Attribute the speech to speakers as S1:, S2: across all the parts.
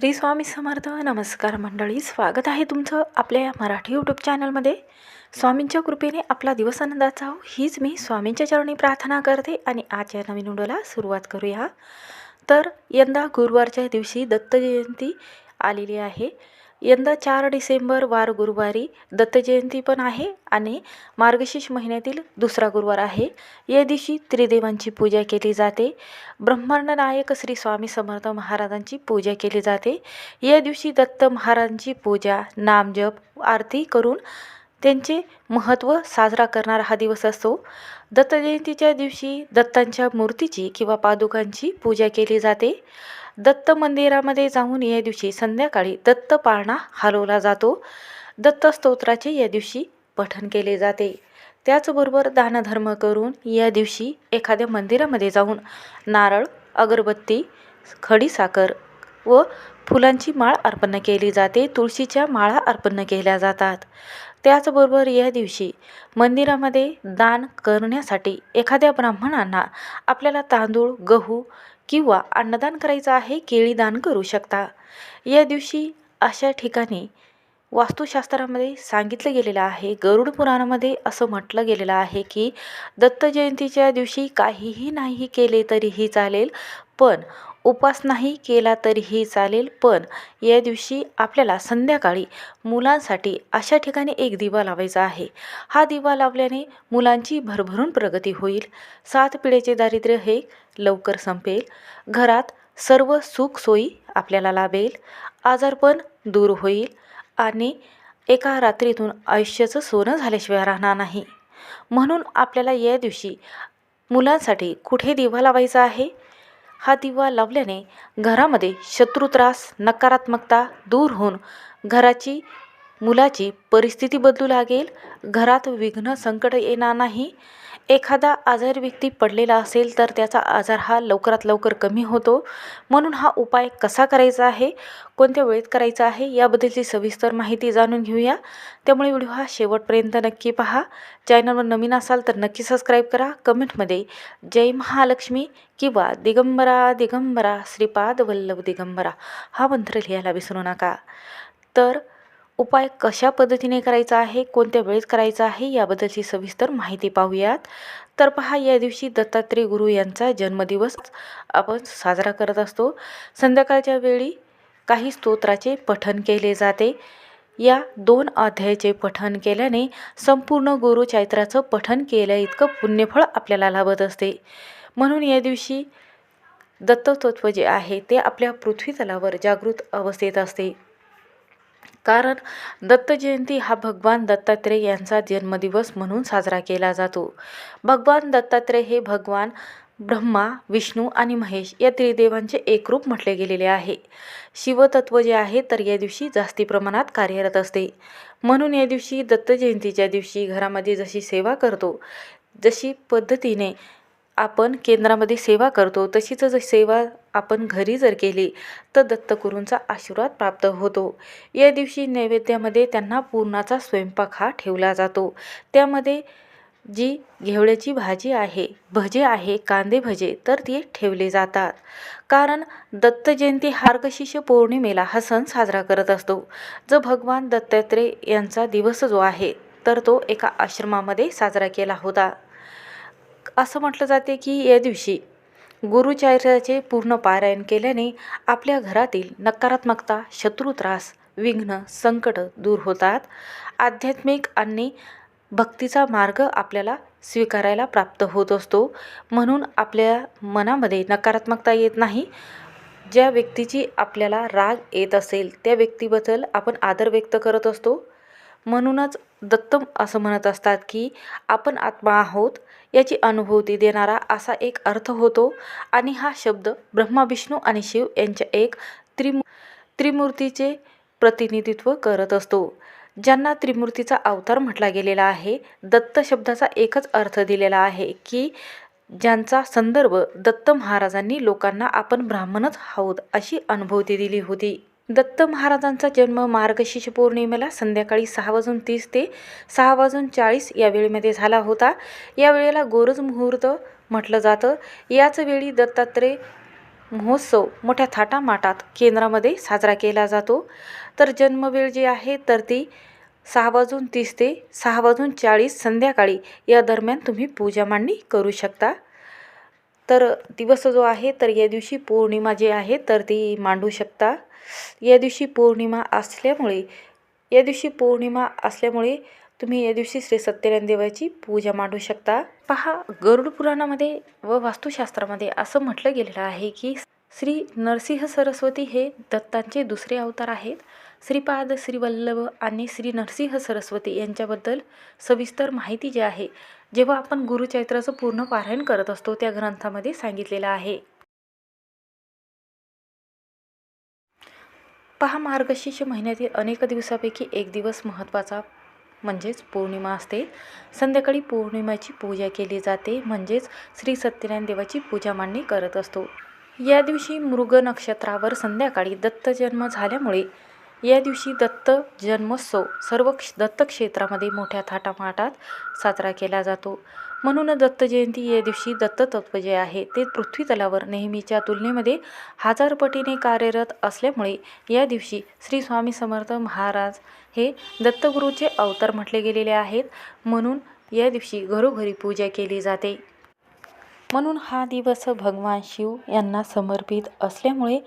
S1: श्री स्वामी समर्थ नमस्कार मंडळी स्वागत आहे तुमचं आपल्या या मराठी यूट्यूब चॅनलमध्ये स्वामींच्या कृपेने आपला दिवस आनंदाचा हो हीच मी स्वामींच्या चरणी प्रार्थना करते आणि आजच्या नवीन व्हिडिओला सुरुवात करूया. तर यंदा गुरुवारच्या दिवशी दत्त जयंती आलेली आहे. यंदा चार डिसेंबर वार गुरुवारी. दत्तजयंती पण आहे आणि मार्गशीर्ष महिन्यातील दुसरा गुरुवार आहे. या दिवशी त्रिदेवांची पूजा केली जाते. ब्रह्मांड नायक श्री स्वामी समर्थ महाराजांची पूजा केली जाते. या दिवशी दत्त महाराजांची पूजा नामजप आरती करून त्यांचे महत्त्व साजरा करणारा हा दिवस असतो. दत्तजयंतीच्या दिवशी दत्तांच्या मूर्तीची किंवा पादुकांची पूजा केली जाते. दत्त मंदिरामध्ये जाऊन या दिवशी संध्याकाळी दत्त पाळणा हलवला जातो. दत्त स्तोत्राचे या दिवशी पठण केले जाते. त्याचबरोबर दानधर्म करून या दिवशी एखाद्या मंदिरामध्ये जाऊन नारळ अगरबत्ती खडीसाखर व फुलांची माळ अर्पण केली जाते. तुळशीच्या माळा अर्पण केल्या जातात. त्याचबरोबर या दिवशी मंदिरामध्ये दान करण्यासाठी एखाद्या ब्राह्मणांना आपल्याला तांदूळ गहू किंवा अन्नदान करायचं आहे केळी दान करू शकता. या दिवशी अशा ठिकाणी वास्तुशास्त्रामध्ये सांगितलं गेलेलं आहे गरुड पुराणामध्ये असं म्हटलं गेलेलं आहे की दत्त जयंतीच्या दिवशी काहीही नाही केले तरीही चालेल पण उपास नाही केला तरीही चालेल पण या दिवशी आपल्याला संध्याकाळी मुलांसाठी अशा ठिकाणी एक दिवा लावायचा आहे. हा दिवा लावल्याने मुलांची भरभरून प्रगती होईल. सात पिढ्याचे दारिद्र्य हे लवकर संपेल. घरात सर्व सुखसोयी आपल्याला लाभेल. आजारपण दूर होईल आणि एका रात्रीतून आयुष्याचं सोनं झाल्याशिवाय राहणार नाही. म्हणून आपल्याला या दिवशी मुलांसाठी कुठे दिवा लावायचा आहे? हा दिवा लावल्याने घरामध्ये शत्रुत्रास नकारात्मकता दूर होऊन घराची मुलाची परिस्थिती बदलू लागेल. घरात विघ्न संकट येणार नाही. एखादा आजारी व्यक्ती पडलेला असेल तर त्याचा आजार हा लवकरात लवकर कमी होतो. म्हणून हा उपाय कसा करायचा आहे? कोणत्या वेळेत करायचा आहे? याबद्दलची सविस्तर माहिती जाणून घेऊया. त्यामुळे व्हिडिओ हा शेवटपर्यंत नक्की पहा. चॅनलवर नवीन असाल तर नक्की सबस्क्राईब करा. कमेंटमध्ये जय महालक्ष्मी किंवा दिगंबरा दिगंबरा श्रीपाद वल्लभ दिगंबरा हा मंत्र लिहायला विसरू नका. तर उपाय कशा पद्धतीने करायचा आहे कोणत्या वेळेत करायचा आहे याबद्दलची सविस्तर माहिती पाहूयात. तर पहा या दिवशी दत्तात्रय गुरु यांचा जन्मदिवस आपण साजरा करत असतो. संध्याकाळच्या वेळी काही स्तोत्राचे पठण केले जाते. या दोन अध्यायाचे पठण केल्याने संपूर्ण गुरुचैत्राचं पठण केल्या इतकं पुण्यफळ आपल्याला लाभत असते. म्हणून या दिवशी दत्ततत्व जे आहे ते आपल्या पृथ्वीतलावर जागृत अवस्थेत असते. कारण दत्त जयंती हा भगवान दत्तात्रेय यांचा जन्मदिवस म्हणून साजरा केला जातो. भगवान दत्तात्रेय हे भगवान ब्रह्मा विष्णू आणि महेश या त्रिदेवांचे एकरूप म्हटले गेलेले आहे. शिवतत्व जे आहे तर या दिवशी जास्ती प्रमाणात कार्यरत असते. म्हणून या दिवशी दत्त जयंतीच्या दिवशी घरामध्ये जशी सेवा करतो जशी पद्धतीने आपण केंद्रामध्ये सेवा करतो तशीच जर सेवा आपण घरी जर केली तर दत्तगुरूंचा आशीर्वाद प्राप्त होतो. या दिवशी नैवेद्यामध्ये त्यांना पूर्णाचा स्वयंपाक हा ठेवला जातो. त्यामध्ये जी घेवड्याची भाजी आहे भजे आहे कांदे भजे तर ते ठेवले जातात. कारण दत्त जयंती हार्गशीष पौर्णिमेला हा सण साजरा करत असतो. जो भगवान दत्तात्रय यांचा दिवस जो आहे तर तो एका आश्रमामध्ये साजरा केला होता. असं म्हटलं जाते की या दिवशी गुरुचरित्राचे पूर्ण पारायण केल्याने आपल्या घरातील नकारात्मकता शत्रुत्रास विघ्न संकट दूर होतात. आध्यात्मिक आणि भक्तीचा मार्ग आपल्याला स्वीकारायला प्राप्त होत असतो. म्हणून आपल्या मनामध्ये नकारात्मकता येत नाही. ज्या व्यक्तीची आपल्याला राग येत असेल त्या व्यक्तीबद्दल आपण आदर व्यक्त करत असतो. म्हणूनच दत्तम असं म्हणत असतात की आपण आत्मा आहोत याची अनुभूती देणारा असा एक अर्थ होतो. आणि हा शब्द ब्रह्मा विष्णू आणि शिव यांच्या एक त्रिमू त्रिमूर्तीचे प्रतिनिधित्व करत असतो. ज्यांना त्रिमूर्तीचा अवतार म्हटला गेलेला आहे दत्त शब्दाचा एकच अर्थ दिलेला आहे की ज्यांचा संदर्भ दत्त महाराजांनी लोकांना आपण ब्राह्मणच आहोत अशी अनुभूती दिली होती. दत्त महाराजांचा जन्म मार्गशीर्ष पौर्णिमेला संध्याकाळी सहा वाजून तीस ते सहा वाजून चाळीस या वेळेमध्ये झाला होता. या वेळेला गोरज मुहूर्त म्हटलं जातं. याच वेळी दत्तात्रय महोत्सव मोठ्या थाटामाटात केंद्रामध्ये साजरा केला जातो. तर जन्मवेळ जी आहे तर ती सहा वाजून तीस ते सहा वाजून चाळीस संध्याकाळी या दरम्यान तुम्ही पूजा मांडणी करू शकता. तर दिवस जो आहे तर या दिवशी पौर्णिमा जी आहे तर ती मांडू शकता. या दिवशी पौर्णिमा असल्यामुळे या दिवशी पौर्णिमा असल्यामुळे तुम्ही या दिवशी श्री सत्यनारायण देवाची पूजा मांडू शकता. पहा गरुड पुराणामध्ये व वास्तुशास्त्रामध्ये असं म्हटलं गेलेलं आहे की श्री नरसिंह सरस्वती हे दत्तांचे दुसरे अवतार आहेत. श्रीपाद श्रीवल्लभ आणि श्री नरसिंह सरस्वती यांच्याबद्दल सविस्तर माहिती जी आहे जेव्हा आपण गुरुचैत्राचं पूर्ण पारायण करत असतो त्या ग्रंथामध्ये सांगितलेलं आहे. पहा मार्गशीर्ष महिन्यातील अनेक दिवसापैकी एक दिवस महत्त्वाचा म्हणजेच पौर्णिमा असते. संध्याकाळी पौर्णिमेची पूजा केली जाते म्हणजेच श्री सत्यनारायण देवाची पूजा मांडणी करत असतो. या दिवशी मृग नक्षत्रावर संध्याकाळी दत्तजन्म झाल्यामुळे या दिवशी दत्त जन्मोत्सव सर्व दत्तक्षेत्रामध्ये मोठ्या थाटामाटात साजरा केला जातो. म्हणून दत्त जयंती या दिवशी दत्ततत्व जे आहे ते पृथ्वी तलावर नेहमीच्या तुलनेमध्ये हजारपटीने कार्यरत असल्यामुळे या दिवशी श्री स्वामी समर्थ महाराज हे दत्तगुरूचे अवतार म्हटले गेलेले आहेत. म्हणून या दिवशी घरोघरी पूजा केली जाते. म्हणून हा दिवस भगवान शिव यांना समर्पित असल्यामुळे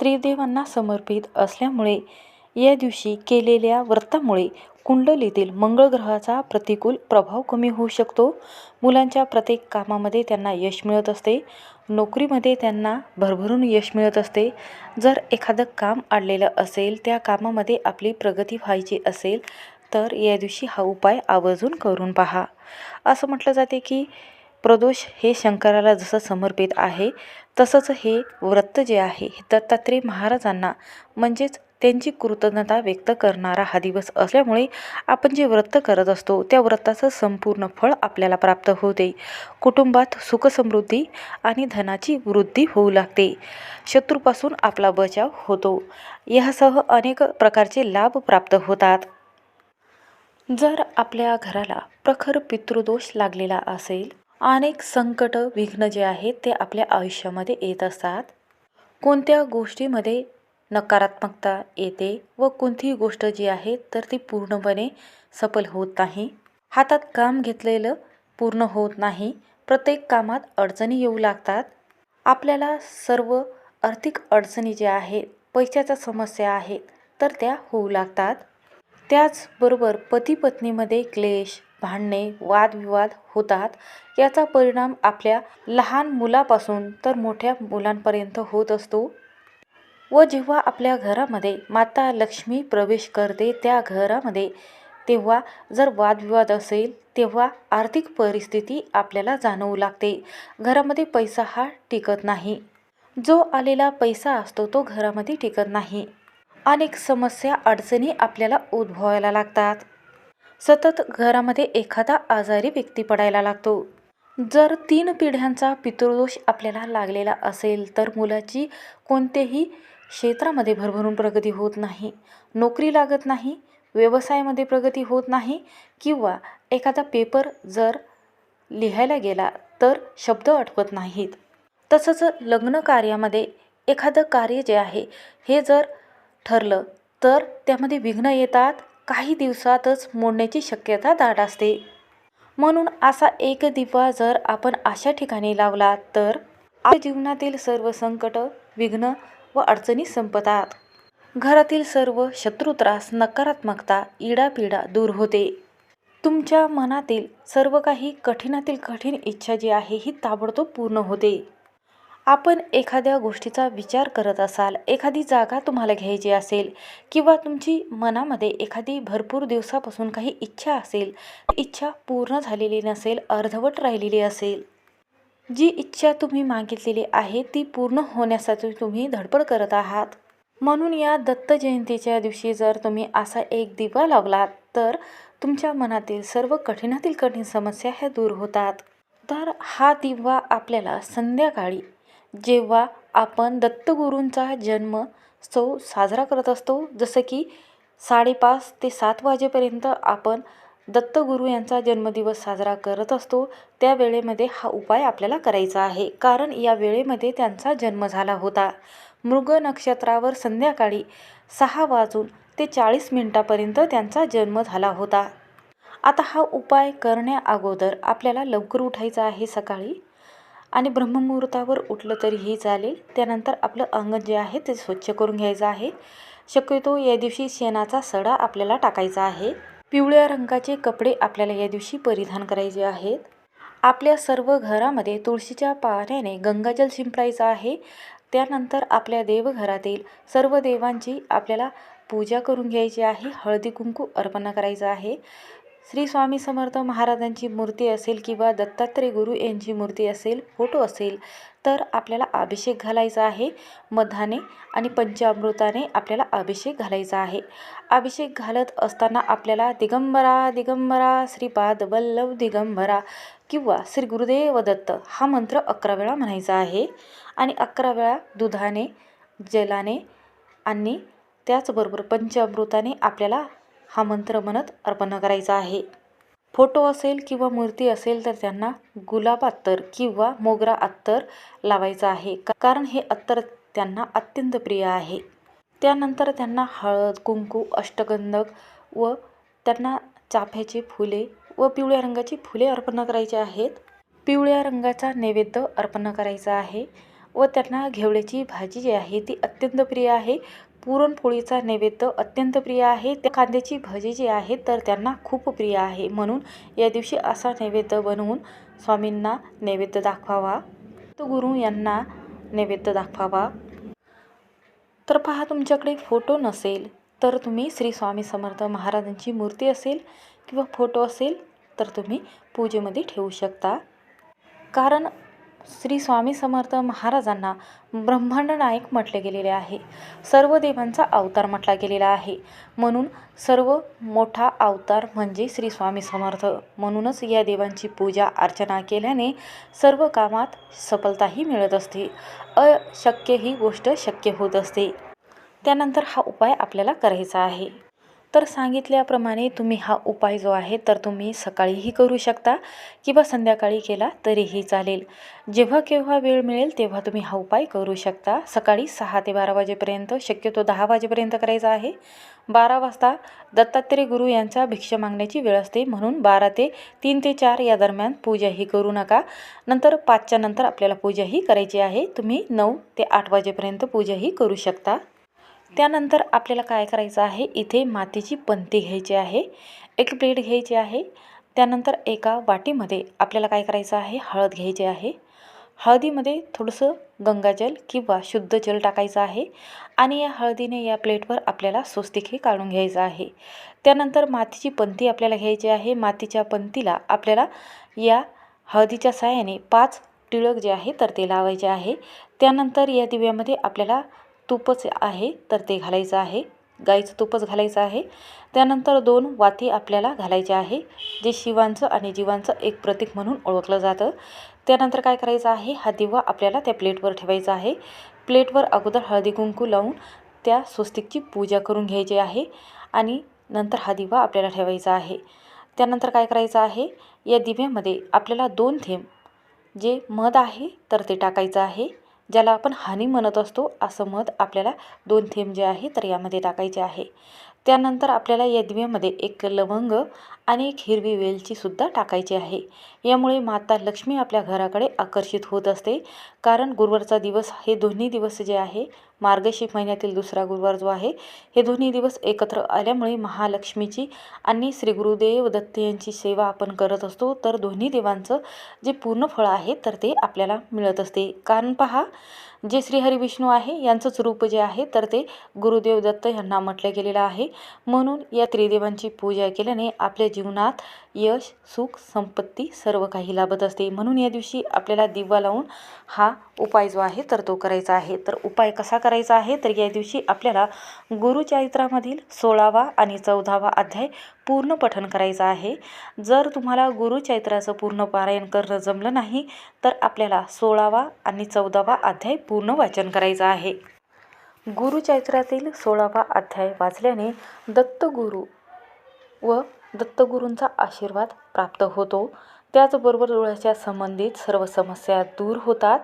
S1: त्रिदेवांना समर्पित असल्यामुळे या दिवशी केलेल्या व्रतामुळे कुंडलीतील मंगळ ग्रहाचा प्रतिकूल प्रभाव कमी होऊ शकतो. मुलांच्या प्रत्येक कामामध्ये त्यांना यश मिळत असते. नोकरीमध्ये त्यांना भरभरून यश मिळत असते. जर एखादं काम अडलेलं असेल त्या कामामध्ये आपली प्रगती व्हायची असेल तर या दिवशी हा उपाय आवर्जून करून पहा. असं म्हटलं जाते की प्रदोष हे शंकराला जसं समर्पित आहे तसंच हे व्रत जे आहे हे दत्तात्रेय महाराजांना म्हणजेच त्यांची कृतज्ञता व्यक्त करणारा हा दिवस असल्यामुळे आपण जे व्रत करत असतो त्या व्रताचं संपूर्ण फळ आपल्याला प्राप्त होते. कुटुंबात सुखसमृद्धी आणि धनाची वृद्धी होऊ लागते. शत्रूपासून आपला बचाव होतो. यासह अनेक प्रकारचे लाभ प्राप्त होतात. जर आपल्या घराला प्रखर पितृदोष लागलेला असेल अनेक संकट विघ्न जे आहेत ते आपल्या आयुष्यामध्ये येत असतात. कोणत्या गोष्टीमध्ये नकारात्मकता येते व कोणतीही गोष्ट जी आहे तर ती पूर्णपणे सफल होत नाही. हातात काम घेतलेलं पूर्ण होत नाही. प्रत्येक कामात अडचणी येऊ लागतात. आपल्याला सर्व आर्थिक अडचणी ज्या आहेत पैशाच्या समस्या आहेत तर त्या होऊ लागतात. त्याचबरोबर पती पत्नीमध्ये क्लेश भांडणे वादविवाद होतात. याचा परिणाम आपल्या लहान मुलापासून तर मोठ्या मुलांपर्यंत होत असतो. व जेव्हा आपल्या घरामध्ये माता लक्ष्मी प्रवेश करते त्या घरामध्ये तेव्हा जर वादविवाद असेल तेव्हा आर्थिक परिस्थिती आपल्याला जाणवू लागते. घरामध्ये पैसा हा टिकत नाही. जो आलेला पैसा असतो तो घरामध्ये टिकत नाही. अनेक समस्या अडचणी आपल्याला उद्भवायला लागतात. सतत घरामध्ये एखादा आजारी व्यक्ती पडायला लागतो. जर तीन पिढ्यांचा पितृदोष आपल्याला लागलेला असेल तर मुलाची कोणतेही क्षेत्रामध्ये भरभरून प्रगती होत नाही. नोकरी लागत नाही व्यवसायामध्ये प्रगती होत नाही किंवा एखादा पेपर जर लिहायला गेला तर शब्द आठवत नाहीत. तसंच लग्न कार्यामध्ये एखादं कार्य जे आहे हे जर ठरलं तर त्यामध्ये विघ्न येतात काही दिवसातच मोडण्याची शक्यता दाट असते. म्हणून असा एक दिवा जर आपण अशा ठिकाणी लावला तर आपल्या जीवनातील सर्व संकट विघ्न व अडचणी संपतात. घरातील सर्व शत्रुत्रास नकारात्मकता इडापिडा दूर होते. तुमच्या मनातील सर्व काही कठीणातील कठीण इच्छा जी आहे ही ताबडतोब पूर्ण होते. आपण एखाद्या गोष्टीचा विचार करत असाल एखादी जागा तुम्हाला घ्यायची असेल किंवा तुमची मनामध्ये एखादी भरपूर दिवसापासून काही इच्छा असेल इच्छा पूर्ण झालेली नसेल अर्धवट राहिलेली असेल. जी इच्छा तुम्ही मागितलेली आहे ती पूर्ण होण्यासाठी तुम्ही धडपड करत आहात. म्हणून या दत्त जयंतीच्या दिवशी जर तुम्ही असा एक दिवा लावलात तर तुमच्या मनातील सर्व कठीणातील कठीण समस्या ह्या दूर होतात. तर हा दिवा आपल्याला संध्याकाळी जेव्हा आपण दत्तगुरूंचा जन्म सो साजरा करत असतो जसं की साडेपाच ते सात वाजेपर्यंत आपण दत्तगुरू यांचा जन्मदिवस साजरा करत असतो त्या वेळेमध्ये हा उपाय आपल्याला करायचा आहे. कारण या वेळेमध्ये त्यांचा जन्म झाला होता. मृग नक्षत्रावर संध्याकाळी सहा वाजून ते चाळीस मिनिटापर्यंत त्यांचा जन्म झाला होता. आता हा उपाय करण्या अगोदर आपल्याला लवकर उठायचं आहे सकाळी. आणि ब्रह्ममुहूर्तावर उठलं तरीही चालेल. त्यानंतर आपलं अंगण जे आहे ते स्वच्छ करून घ्यायचं आहे. शक्यतो या दिवशी शेणाचा सडा आपल्याला टाकायचा आहे. पिवळ्या रंगाचे कपडे आपल्याला या दिवशी परिधान करायचे आहेत. आपल्या सर्व घरामध्ये तुळशीच्या पाण्याने गंगाजल शिंपडायचं आहे. त्यानंतर आपल्या देवघरातील सर्व देवांची आपल्याला पूजा करून घ्यायची आहे. हळदी कुंकू अर्पण करायचं आहे. श्री स्वामी समर्थ महाराजांची मूर्ती असेल किंवा दत्तात्रय गुरु यांची मूर्ती असेल फोटो असेल तर आपल्याला अभिषेक घालायचा आहे. मधाने आणि पंचामृताने आपल्याला अभिषेक घालायचा आहे. अभिषेक घालत असताना आपल्याला दिगंबरा दिगंबरा श्रीपाद वल्लभ दिगंबरा किंवा श्री गुरुदेव दत्त हा मंत्र अकरा वेळा म्हणायचा आहे. आणि अकरा वेळा दुधाने जलाने आणि त्याचबरोबर पंचामृताने आपल्याला हा मंत्र म्हणत अर्पण करायचा आहे. फोटो असेल किंवा मूर्ती असेल तर त्यांना गुलाब अत्तर किंवा मोगरा अत्तर लावायचं आहे. का कारण हे अत्तर त्यांना अत्यंत प्रिय आहे. त्यानंतर त्यांना हळद कुंकू अष्टगंधक व त्यांना चाफ्याची फुले व पिवळ्या रंगाची फुले अर्पण करायची आहेत. पिवळ्या रंगाचा नैवेद्य अर्पण करायचा आहे व त्यांना घेवड्याची भाजी जी आहे ती अत्यंत प्रिय आहे. पुरणपोळीचा नैवेद्य अत्यंत प्रिय आहे. त्या कांद्याची भजी जी आहे तर त्यांना खूप प्रिय आहे. म्हणून या दिवशी असा नैवेद्य बनवून स्वामींना नैवेद्य दाखवावा. तो गुरु यांना नैवेद्य दाखवावा. तर पहा तुमच्याकडे फोटो नसेल तर तुम्ही श्री स्वामी समर्थ महाराजांची मूर्ती असेल किंवा फोटो असेल तर तुम्ही पूजेमध्ये ठेवू शकता. कारण श्री स्वामी समर्थ महाराजांना ब्रह्मांड नायक म्हटले गेलेले आहे. सर्व देवांचा अवतार म्हटला गेलेला आहे. म्हणून सर्व मोठा अवतार म्हणजे श्री स्वामी समर्थ. म्हणूनच या देवांची पूजा अर्चना केल्याने सर्व कामात सफलताही मिळत असते. अशक्य ही गोष्ट शक्य होत असते. त्यानंतर हा उपाय आपल्याला करायचा आहे. तर सांगितल्याप्रमाणे तुम्ही हा उपाय जो आहे तर तुम्ही सकाळीही करू शकता किंवा संध्याकाळी केला तरीही चालेल. जेव्हा केव्हा वेळ मिळेल तेव्हा तुम्ही हा उपाय करू शकता. सकाळी सहा ते बारा वाजेपर्यंत शक्यतो दहा वाजेपर्यंत करायचा आहे. बारा वाजता दत्तात्रय गुरु यांचा भिक्षा मागण्याची वेळ असते म्हणून बारा ते तीन ते चार या दरम्यान पूजाही करू नका. नंतर पाचच्या नंतर आपल्याला पूजाही करायची आहे. तुम्ही नऊ ते आठ वाजेपर्यंत पूजाही करू शकता. त्यानंतर आपल्याला काय करायचं आहे? इथे मातीची पंती घ्यायची आहे. एक प्लेट घ्यायची आहे. त्यानंतर एका वाटीमध्ये आपल्याला काय करायचं आहे? हळद घ्यायची आहे. हळदीमध्ये थोडंसं गंगाजल किंवा शुद्ध जल टाकायचं आहे आणि या हळदीने या प्लेटवर आपल्याला स्वस्तिक काढून घ्यायचं आहे. त्यानंतर मातीची पंती आपल्याला घ्यायची आहे. मातीच्या पंतीला आपल्याला या हळदीच्या साह्याने पाच टिळक जे आहे तर ते लावायचे आहे. त्यानंतर या दिव्यामध्ये आपल्याला तूपच आहे तर ते घालायचं आहे. गाईचं तूपच घालायचं आहे. त्यानंतर दोन वाती आपल्याला घालायचे आहे जे शिवांचं आणि जीवांचं एक प्रतीक म्हणून ओळखलं जातं. त्यानंतर काय करायचं आहे हा दिवा आपल्याला त्या प्लेटवर ठेवायचा आहे. प्लेटवर अगोदर हळदी कुंकू लावून त्या स्वस्तिकची पूजा करून घ्यायची आहे आणि नंतर हा दिवा आपल्याला ठेवायचा आहे. त्यानंतर काय करायचं आहे या दिव्यामध्ये आपल्याला दोन थेंब जे मध आहे तर ते टाकायचं आहे. ज्याला आपण हानी म्हणत असतो असं मध आपल्याला दोन थेंब जे आहे तर यामध्ये टाकायचे आहे. त्यानंतर आपल्याला या दिव्यामध्ये एक लवंग आणि एक हिरवी वेलचीसुद्धा टाकायची आहे. यामुळे माता लक्ष्मी आपल्या घराकडे आकर्षित होत असते. कारण गुरुवारचा दिवस हे दोन्ही दिवस जे आहे मार्गशीर्ष महिन्यातील दुसरा गुरुवार जो आहे हे दोन्ही दिवस एकत्र आल्यामुळे महालक्ष्मीची आणि श्री गुरुदेव दत्त यांची सेवा आपण करत असतो. तर दोन्ही देवांचं जे पूर्ण फळ आहे तर ते आपल्याला मिळत असते. कारण पहा जे श्रीहरी विष्णू आहे यांचंच रूप जे आहे तर ते गुरुदेव दत्त यांना म्हटलं गेलेलं आहे. म्हणून या त्रिदेवांची पूजा केल्याने आपल्या जीवनात यश सुख संपत्ती सर्व काही लाभत असते. म्हणून या दिवशी आपल्याला दिवा लावून हा उपाय जो आहे तर तो करायचा आहे. तर उपाय कसा करायचा आहे तर या दिवशी आपल्याला गुरुचरित्रामधील सोळावा आणि चौदावा अध्याय पूर्ण पठन करायचं आहे. जर तुम्हाला गुरुचैत्राचं पूर्ण पारायण करणं जमलं नाही तर आपल्याला सोळावा आणि चौदावा अध्याय पूर्ण वाचन करायचं आहे. गुरुचैत्रातील सोळावा अध्याय वाचल्याने दत्तगुरू व दत्तगुरूंचा आशीर्वाद प्राप्त होतो. त्याचबरोबर डोळ्याच्या संबंधित सर्व समस्या दूर होतात.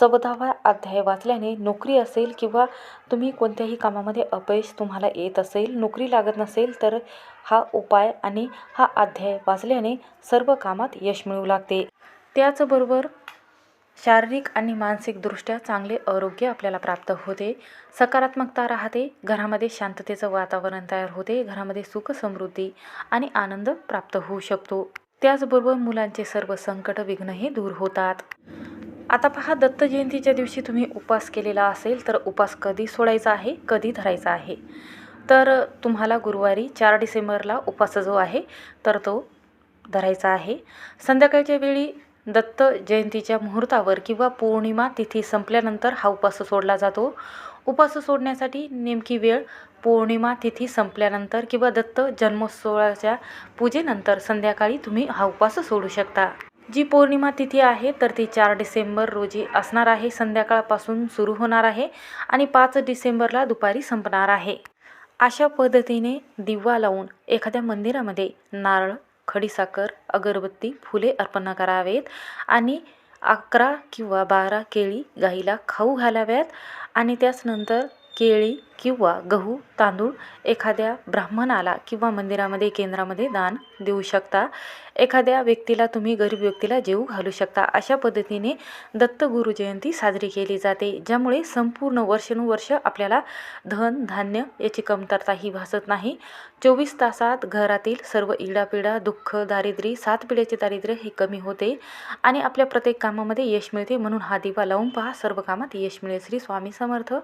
S1: चौदावा अध्याय वाचल्याने नोकरी असेल किंवा तुम्ही कोणत्याही कामामध्ये अपयश तुम्हाला येत असेल नोकरी लागत नसेल तर हा उपाय आणि हा अध्याय वाचल्याने सर्व कामात यश मिळू लागते. त्याचबरोबर शारीरिक आणि मानसिकदृष्ट्या चांगले आरोग्य आपल्याला प्राप्त होते. सकारात्मकता राहते. घरामध्ये शांततेचं वातावरण तयार होते. घरामध्ये सुख समृद्धी आणि आनंद प्राप्त होऊ शकतो. त्याचबरोबर मुलांचे सर्व संकट विघ्नही दूर होतात. आता पहा दत्त जयंतीच्या दिवशी तुम्ही उपवास केलेला असेल तर उपवास कधी सोडायचा आहे? कधी धरायचा आहे? तर तुम्हाला गुरुवारी चार डिसेंबरला उपवास जो आहे तर तो धरायचा आहे. संध्याकाळच्या वेळी दत्त जयंतीच्या मुहूर्तावर किंवा पौर्णिमा तिथी संपल्यानंतर हा उपास सोडला जातो. उपास सोडण्यासाठी नेमकी वेळ पौर्णिमा तिथी संपल्यानंतर किंवा दत्त जन्मोत्सवाच्या पूजेनंतर संध्याकाळी तुम्ही हा उपास सोडू शकता. जी पौर्णिमा तिथी आहे तर ती चार डिसेंबर रोजी असणार आहे संध्याकाळपासून सुरू होणार आहे आणि पाच डिसेंबरला दुपारी संपणार आहे. अशा पद्धतीने दिवा लावून एखाद्या मंदिरामध्ये नारळ खडीसाखर अगरबत्ती फुले अर्पण करावेत आणि अकरा किंवा बारा केळी गाईला खाऊ घालाव्यात आणि त्याचनंतर केळी किंवा गहू तांदूळ एखाद्या ब्राह्मणाला किंवा मंदिरामध्ये केंद्रामध्ये दान देऊ शकता. एखाद्या व्यक्तीला तुम्ही गरीब व्यक्तीला जेऊ घालू शकता. अशा पद्धतीने दत्तगुरु जयंती साजरी केली जाते ज्यामुळे संपूर्ण वर्षानुवर्ष आपल्याला धन धान्य याची कमतरताही भासत नाही. चोवीस तासात घरातील सर्व इडापिडा दुःख दारिद्र्य सात पिढ्याचे दारिद्र्य हे कमी होते आणि आपल्या प्रत्येक कामामध्ये यश मिळते. म्हणून हा दिवा लावून पहा. सर्व कामात यश मिळेल. श्री स्वामी समर्थ.